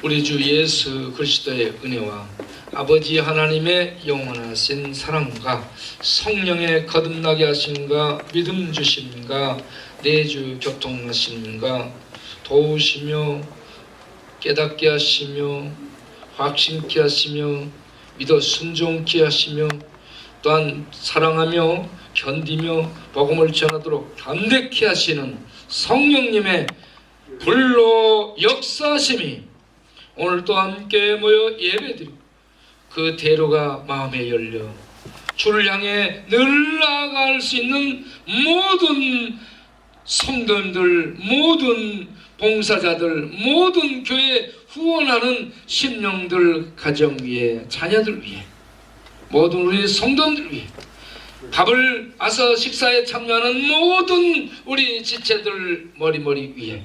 우리 주 예수 그리스도의 은혜와 아버지 하나님의 영원하신 사랑과 성령의 거듭나게 하심과 믿음 주심과 내주 교통하심과 도우시며 깨닫게 하시며 확신케 하시며 믿어 순종케 하시며 또한 사랑하며 견디며 복음을 전하도록 담대케 하시는 성령님의 불로 역사하심이 오늘도 함께 모여 예배드리고 그 대로가 마음에 열려 주를 향해 늘 나아갈 수 있는 모든 성도님들 모든 봉사자들 모든 교회 후원하는 심령들 가정 위에 자녀들 위해 모든 우리 성도님들 위해 밥을 아서 식사에 참여하는 모든 우리 지체들 머리머리 위에